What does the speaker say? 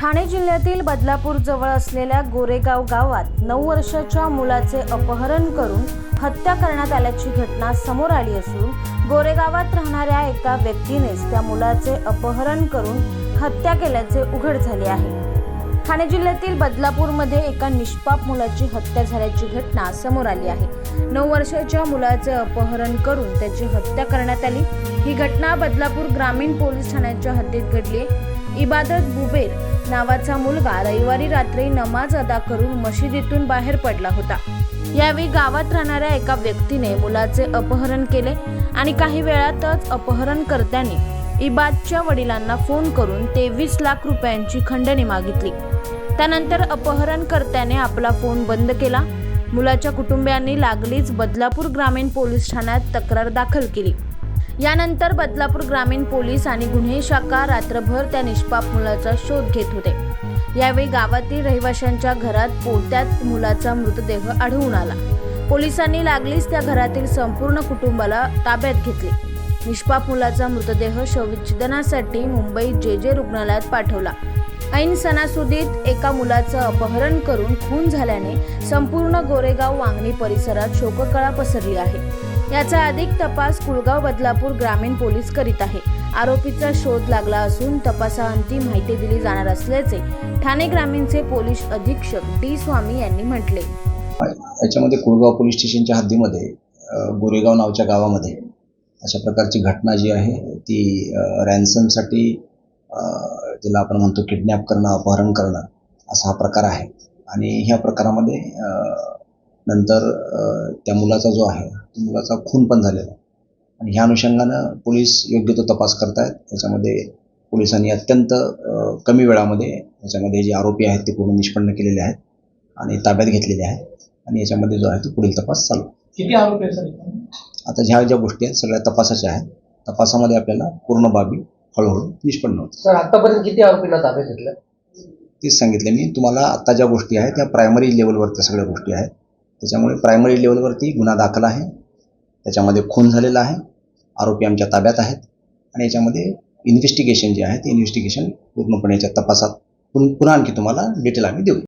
ठाणे जिल्ह्यातील बदलापूर जवळ असलेल्या गोरेगाव गावात नऊ वर्षाच्या मुलाचे अपहरण करून हत्या करण्यात आल्याची घटना समोर आली असून गोरेगावात राहणाऱ्या एका व्यक्तीनेच त्या मुलाचे अपहरण करून हत्या केल्याचे उघड झाले आहे. ठाणे जिल्ह्यातील बदलापूरमध्ये एका निष्पाप मुलाची हत्या झाल्याची घटना समोर आली आहे. नऊ वर्षाच्या मुलाचे अपहरण करून त्याची हत्या करण्यात आली. ही घटना बदलापूर ग्रामीण पोलीस ठाण्याच्या हद्दीत घडली इबादत बुबेर नावाचा मुलगा रविवारी रात्री नमाज अदा करून मशिदीतून बाहेर पडला होता. यावेळी गावात राहणाऱ्या एका व्यक्तीने मुलाचे अपहरण केले आणि काही वेळातच अपहरणकर्त्यांनी इबादच्या वडिलांना फोन करून तेवीस लाख रुपयांची खंडणी मागितली. त्यानंतर अपहरणकर्त्याने आपला फोन बंद केला. मुलाच्या कुटुंबियांनी लागलीच बदलापूर ग्रामीण पोलीस ठाण्यात तक्रार दाखल केली. यानंतर बदलापूर ग्रामीण पोलीस आणि गुन्हे शाखा रात्रभर त्या निष्पाप मुलाचा शोध घेत होते. यावेळी गावातील रहिवाशांच्या घरात पोत्यात मुलाचा मृतदेह आढळून आला. पोलिसांनी लागलीच त्या घरातील संपूर्ण कुटुंबाला ताब्यात घेतले. निष्पाप मुलाचा मृतदेह शवविच्छेदनासाठी मुंबई जे जे रुग्णालयात पाठवला. ऐन सणासुदीत एका मुलाचं अपहरण करून खून झाल्याने संपूर्ण गोरेगाव वांगणी परिसरात शोककळा पसरली आहे. याचा अधिक तपास कुळगाव बदलापूर ग्रामीण पोलीस करीत आहे. आरोपीचा शोध लागला असून तपासाअंती माहिती दिली जाणार असल्याचे ठाणे ग्रामीणचे पोलीस अधीक्षक डी स्वामी यांनी म्हटले. याच्यामध्ये कुळगाव पोलीस स्टेशनच्या हद्दीमध्ये गोरेगाव नावच्या गावामध्ये अशा प्रकारची घटना जी आहे ती रॅन्समसाठी ज्याला आपण म्हणतो किडनॅप करणं अपहरण करणं असा हा प्रकार आहे. आणि ह्या प्रकारामध्ये नंतर त्या मुलाचा जो आहे त्या मुलाचा खून पण झालेला आणि ह्या अनुषंगानं पोलीस योग्य तो तपास करतायत. त्याच्यामध्ये पोलिसांनी अत्यंत कमी वेळामध्ये याच्यामध्ये जे आरोपी आहेत ते पूर्ण निष्पन्न केलेले आहेत आणि ताब्यात घेतलेले आहेत. आणि याच्यामध्ये जो आहे तो पुढील तपास चालू. किती आरोपी आहेत? आता ह्या ज्या गोष्टी आहेत सगळ्या तपासाच्या आहेत. तपासामध्ये आपल्याला पूर्ण बाबी हळूहळू निष्पन्न होतात. सर आतापर्यंत किती आरोपींना ताब्यात घेतलं? तेच सांगितलं मी. तुम्हाला आता ज्या गोष्टी आहेत त्या प्रायमरी लेवलवरच्या सगळ्या गोष्टी आहेत. त्याच्यामुळे प्रायमरी लेवलवरती गुन्हा दाखल आहे. त्याच्यामध्ये खून झालेला आहे. आरोपी आमच्या ताब्यात आहेत. आणि याच्यामध्ये इन्व्हेस्टिगेशन जे आहे ते इन्व्हेस्टिगेशन पूर्णपणे याच्या तपासात पुन- पुन्हा आणखी तुम्हाला डिटेल आम्ही देऊ.